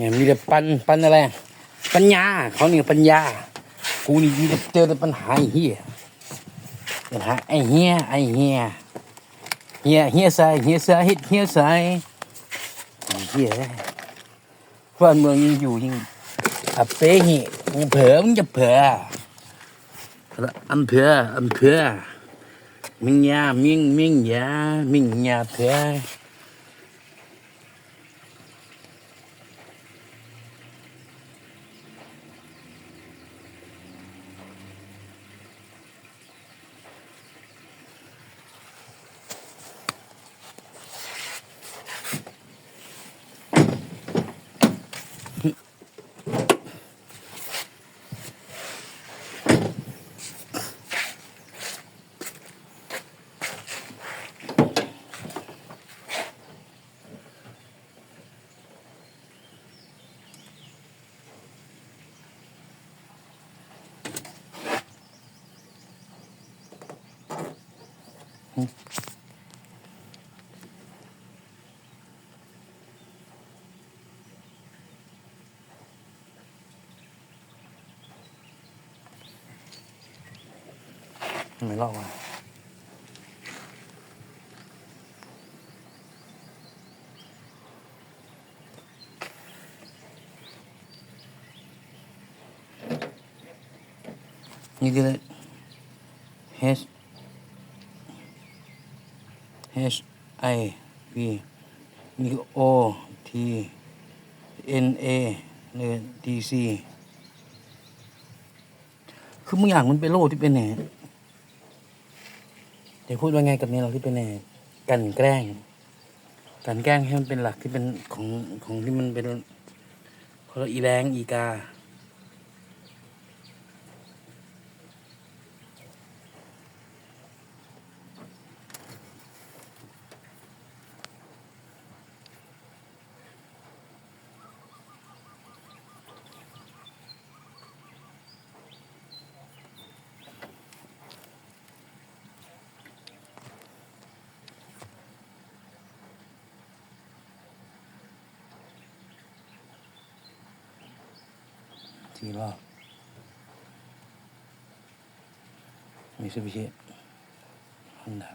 เนี่ยมีแต่ปันปันอะไรปัญญาเขาเนี่ยปัญญา กูนี่มีแต่เจอแต่ปัญหาไอ้เฮียปัญหาไอ้เฮียไอ้เฮียเฮียเฮียใส่เฮียใส่เฮ็ดเฮียใส่อ้เฮียบ้านเมืองยังอยู่ยังอับเป้หีมึงเผลอมึงจะเผลออำเภออำเภอมิงยามิงมิงยามิงยาเผลอ ไม่รอดว่ะนี่คือ H H I V นี่คือ O T N A เลย D C คือมึงอย่ากมันเป็นโลกที่เป็นแหนเดี๋ยวพูดว่าไงกับเนี่ยเราที่เป็นแหนกันแกล้งกันแกล้งให้มันเป็นหลักที่เป็นของของที่มันเป็นคนอีแรงอีกา สี่รอบมีซูบิชิฮอนด้า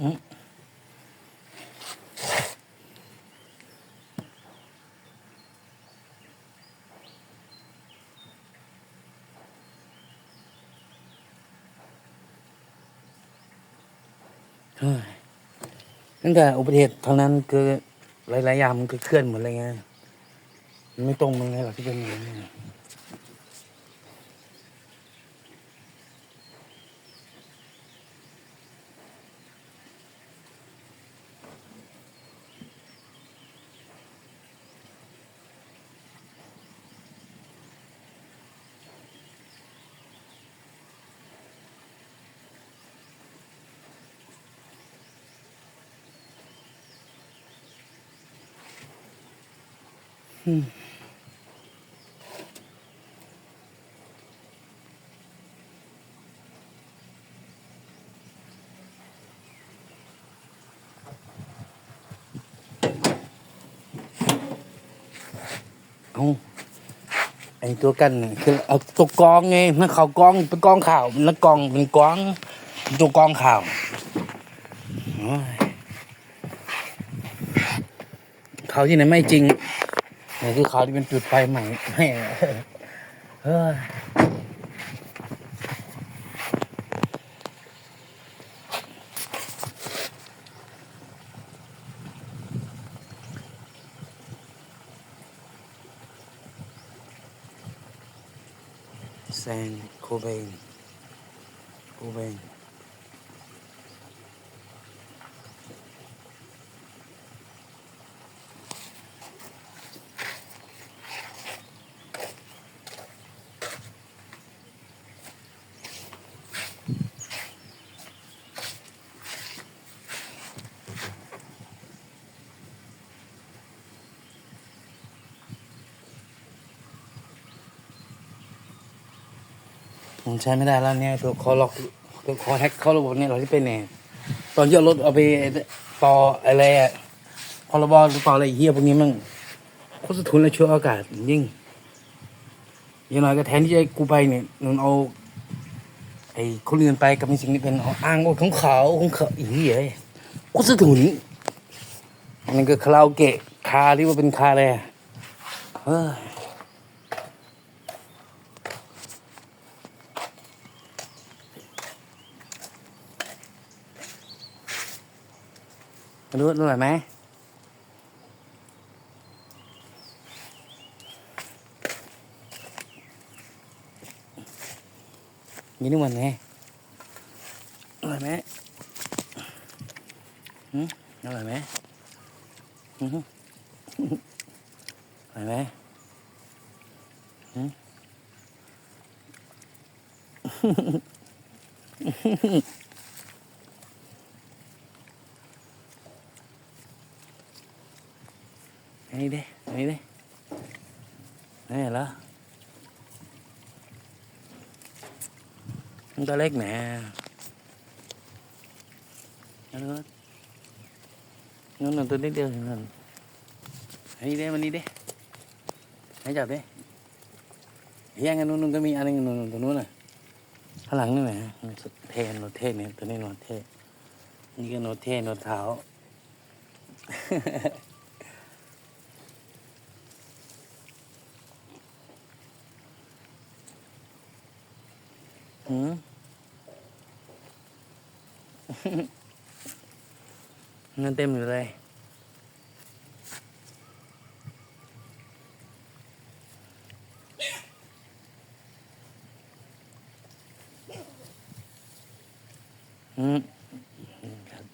อืมตั้งแต่อุบัติเหตุเท่านั้นคือหลายๆอย่างมันก็เคลื่อนหมดเลยไง ไม่ตรงมึงเลยหรอกที่เป็นอย่างนี้ เอาไอตัวกันคือเอาตัวกองไงมันเขากองเป็นกองข่าวมันละกองเป็นกองตัวกองข่าวโอ้ยข่าวที่ไหนไม่จริง นี่คือข่าวที่เป็นจุดไฟใหม่ให้เฮ้ยแซงโคเบนโคเบน ผมใช้ไม่ได้แล้วเนี่ยตัวคอล็อกตัวคอแฮกเข้าระบบเนี่ยเราที่เป็นเนี่ยตอนที่เอารถเอาไปต่ออะไรอะพรบหรือเปล่าอะไรเฮียพวกนี้มันโคตรสะทุนและชั่วอากาศยิ่งย่างน้อยก็แทนที่จะกูไปเนี่ยนนเอาไอ้คนอื่นไปกับในสิ่งที่เป็นอ้างว่าของเขาของเขาอีเหี้ยโคตรสะทุนนนั้นก็คาราโอเกะคาที่ว่าเป็นคาอะไรเฮ้ย มาดูดูหน่อยไหมยี่นี่วันไงอ นี่ดินี่ดินี่เหรอมันก็เล็กแหมนั่นก็นั่นตัวนิดเดียวเห็นมันนี่ดิมันนี่ดิให้จับดิแย่งกันนู่นก็มีอันนึงนู่นตัวนู้นน่ะข้างหลังนี่แหละสุเทนโนเทเนี่ยตัวนี้โนเทนี่ก็โนเทโนเท้า หืมเงินเต็มอยู่เลย อืมครับ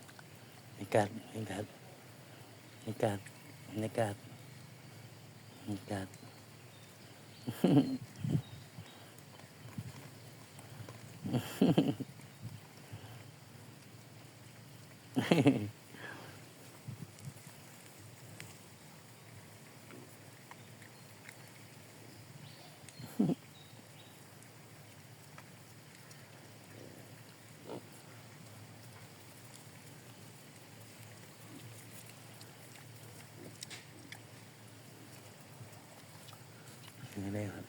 ในกัดในกัดในกัดในกัดในกัด ไม่ได้ครับ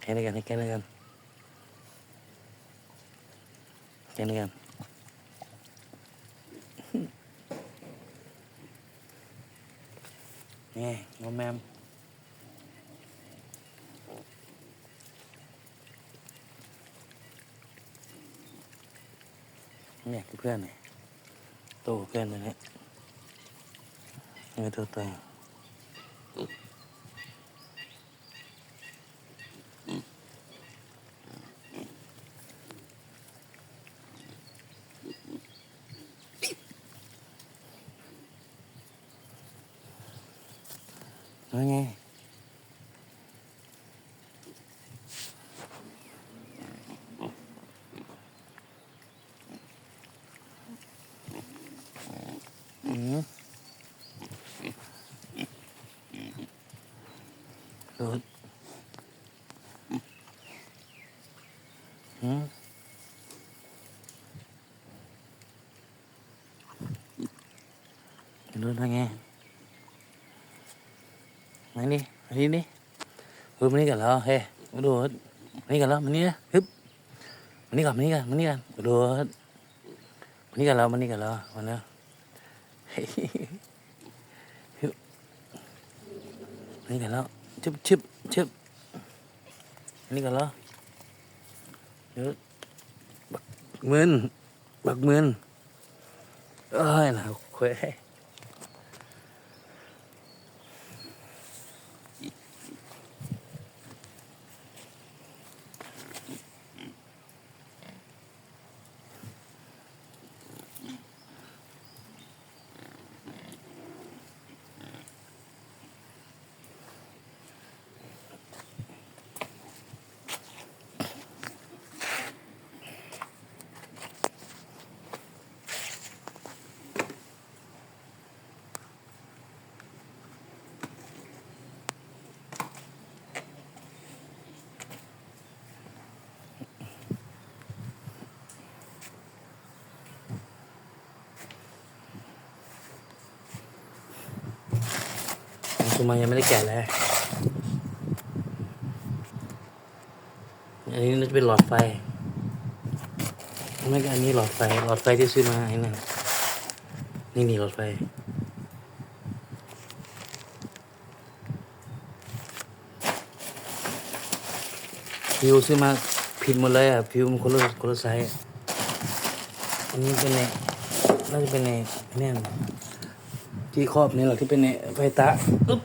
แค่นี้กันแค่นี้กัน แค่นี้กันนี่งมแมมเนี่ยคือเพื่อนเนี่ยโต nói nghe ừ. được ừ. lên thôi nghe มานี่มานี่นี่พูดมานี่กันเหรอเฮ้มาดูมานี่กันเหรอมานี่นะฮึบมานี่กันมานี่กันมานี่กันดูมานี่กันเหรอมานี่กันเหรอมาเนาะฮึบมานี่กันเหรอชิบชิบชิบมานี่กันเหรอเดี๋ยวบักเหมินบกเมินเอ้ยนะคุยูมายังไม่ได้แกะเลย อันนี้น่าจะเป็นหลอดไฟ ไม่ก็อันนี้หลอดไฟ หลอดไฟที่ซื้อมาไอ้นั่นนี่นี่หลอดไฟ ฟิวซื้อมาผิดหมดเลยอะ ฟิวมันคนละคนละไซส์อันนี้เป็นในน่าจะเป็นในเนี่ย ที่ครอบนี่แหละที่เป็นในไฟตาอึ๊บ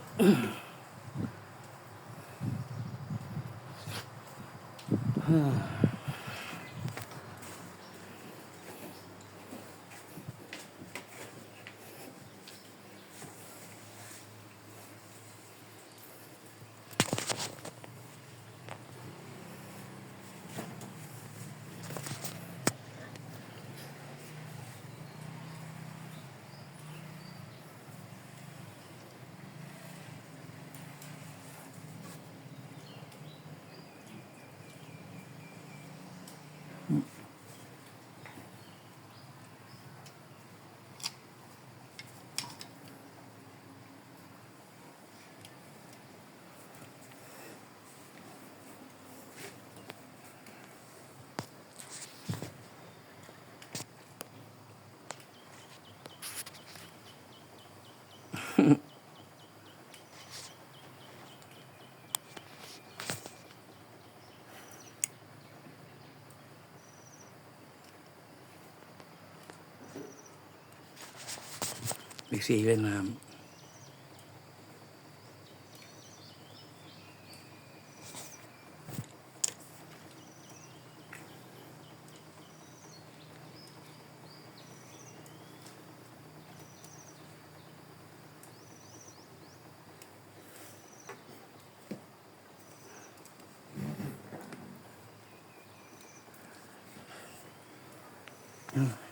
บิ๊กซีเล่นน้ำ Yeah.